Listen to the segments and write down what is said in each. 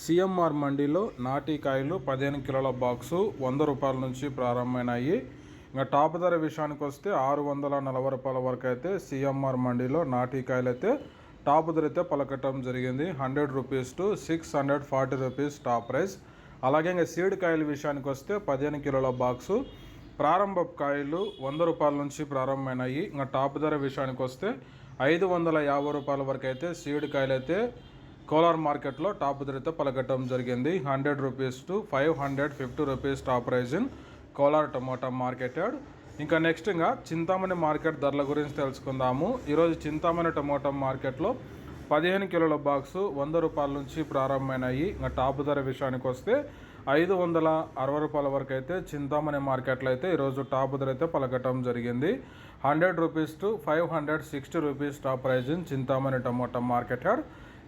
CMR మండీలో నాటి కాయలు పదిహేను కిలోల బాక్సు వంద రూపాయల నుంచి ప్రారంభమైనాయి. ఇంకా టాప్ ధర విషయానికి వస్తే ఆరు వందల నలభై రూపాయల వరకు అయితే సిఎంఆర్ మండీలో నాటి కాయలు అయితే టాప్ ధర అయితే పలకటం జరిగింది. Hundred rupees to six hundred forty rupees top price. అలాగే ఇంకా సీడ్ కాయల విషయానికి వస్తే పదిహేను కిలోల బాక్సు ప్రారంభ కాయలు వంద రూపాయల నుంచి ప్రారంభమైనాయి. ఇంకా టాప్ ధర విషయానికి వస్తే ఐదు వందల యాభై రూపాయల వరకు అయితే సీడ్ కాయలు అయితే కోలార్ మార్కెట్లో టాప్ ధరతో పలకటం జరిగింది. Hundred rupees to five hundred fifty rupees top price in Kolar tomato marketed. ఇంకా నెక్స్ట్ ఇంకా చింతామణి మార్కెట్ ధరల గురించి తెలుసుకుందాము. ఈరోజు చింతామణి టమోటా మార్కెట్లో పదిహేను కిలోల బాక్సు వంద రూపాయల నుంచి ప్రారంభమైనాయి. ఇంకా టాప్ ధర విషయానికి వస్తే ఐదు వందల అరవై రూపాయల వరకు అయితే చింతామణి మార్కెట్లో అయితే ఈరోజు టాప్ ధర అయితే పలకటం జరిగింది. Hundred rupees to five hundred sixty rupees top price in Chintamani tomato market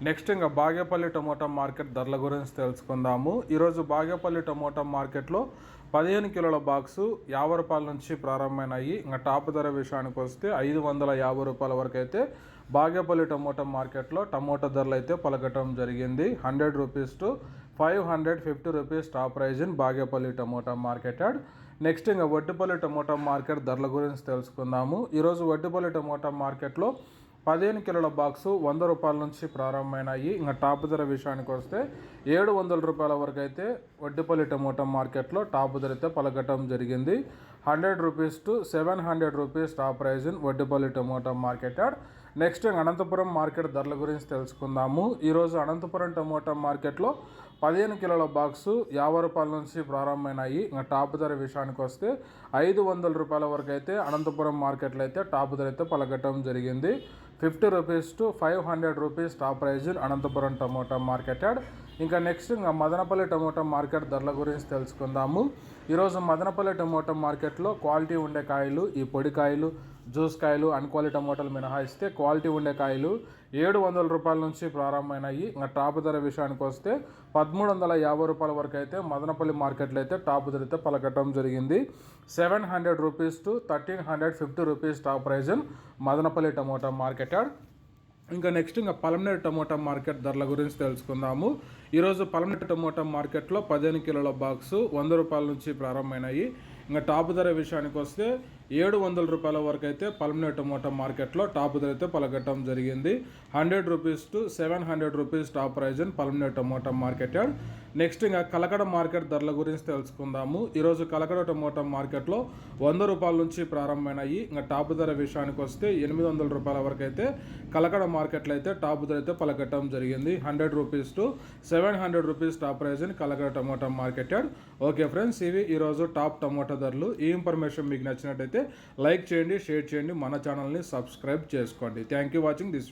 next ఇంకా బాగేపల్లి టమోటా మార్కెట్ ధరల గురించి తెలుసుకుందాము. ఈరోజు బాగేపల్లి టమోటా మార్కెట్లో పదిహేను కిలోల బాక్సు యాభై రూపాయల నుంచి ప్రారంభమైనాయి. ఇంకా టాప్ ధర విషయానికి వస్తే ఐదు వందల యాభై రూపాయల వరకు అయితే బాగేపల్లి టమోటా మార్కెట్లో టమోటా ధరలు అయితే పలకటం జరిగింది. Hundred rupees to five hundred fifty rupees top price in Bagepalli tomato market next ఇంకా వడ్డిపల్లి టమోటా మార్కెట్ ధరల గురించి తెలుసుకుందాము. ఈరోజు వడ్డిపల్లి టమోటా మార్కెట్లో పదిహేను కిలోల బాక్సు వంద రూపాయల నుంచి ప్రారంభమైనాయి. ఇంకా టాప్ ధర విషయానికి వస్తే ఏడు వందల రూపాయల వరకు అయితే వడ్డిపల్లి టమోటా మార్కెట్లో టాప్ ధర అయితే పలకటం జరిగింది. Hundred rupees to seven hundred rupees top price in Vaddipalli tomato market next Anantapuram market ధరల గురించి తెలుసుకుందాము. ఈరోజు అనంతపురం టమోటా మార్కెట్లో పదిహేను కిలోల బాక్సు యాభై రూపాయల నుంచి ప్రారంభమైనాయి. ఇంకా టాప్ ధర విషయానికి వస్తే ఐదు వందల రూపాయల వరకు అయితే అనంతపురం మార్కెట్లో అయితే టాప్ ధర అయితే పలకటం జరిగింది. Fifty rupees to five hundred rupees top price Anantapuram tomato marketed ఇంకా నెక్స్ట్ ఇంకా మదనపల్లి టమోటా మార్కెట్ ధరల గురించి తెలుసుకుందాము. ఈరోజు మదనపల్లి టమోటా మార్కెట్లో క్వాలిటీ ఉండే కాయలు ఈ పొడి కాయలు జ్యూస్ కాయలు అన్క్వాలిటీ టమోటాలు మినహాయిస్తే క్వాలిటీ ఉండే కాయలు ఏడు వందల రూపాయల నుంచి ప్రారంభమైనాయి. ఇంకా టాప్ ధర విషయానికి వస్తే పదమూడు వందల యాభై రూపాయల వరకు అయితే మదనపల్లి మార్కెట్లో అయితే టాప్ ధర అయితే పలకటం జరిగింది. Seven hundred rupees to thirteen hundred fifty rupees top price Madanapalle tomato market ఇంకా నెక్స్ట్ ఇంకా పలమనేరు టమోటా మార్కెట్ ధరల గురించి తెలుసుకుందాము. ఈరోజు పలమనేరు టమోటా మార్కెట్లో పదిహేను కిలోల బాక్సు వంద రూపాయల నుంచి ప్రారంభమైనాయి. ఇంకా టాప్ ధర విషయానికి వస్తే ఏడు వందల రూపాయల వరకు అయితే పల్మనే టమోటా మార్కెట్లో టాప్ ధర అయితే పలకటం జరిగింది. Hundred rupees to seven hundred rupees top price in Palamaner tomato market next ఇంకా కలకడ మార్కెట్ ధరల గురించి తెలుసుకుందాము. ఈరోజు కలకడ టమోటా మార్కెట్లో వంద రూపాయల నుంచి ప్రారంభమైనాయి. ఇంకా టాప్ ధర విషయానికి వస్తే ఎనిమిది వందల రూపాయల వరకు అయితే కలకడ మార్కెట్లో అయితే టాప్ ధర అయితే పలకటం జరిగింది. Hundred rupees to seven hundred rupees top price in Kalakada tomato market okay friends ఇవి ఈరోజు టాప్ టమోటా ధరలు. ఈ ఇన్ఫర్మేషన్ మీకు నచ్చినట్టయితే లైక్ చేయండి షేర్ చేయండి మన ఛానల్ని సబ్స్క్రైబ్ చేసుకోండి. Thank you watching this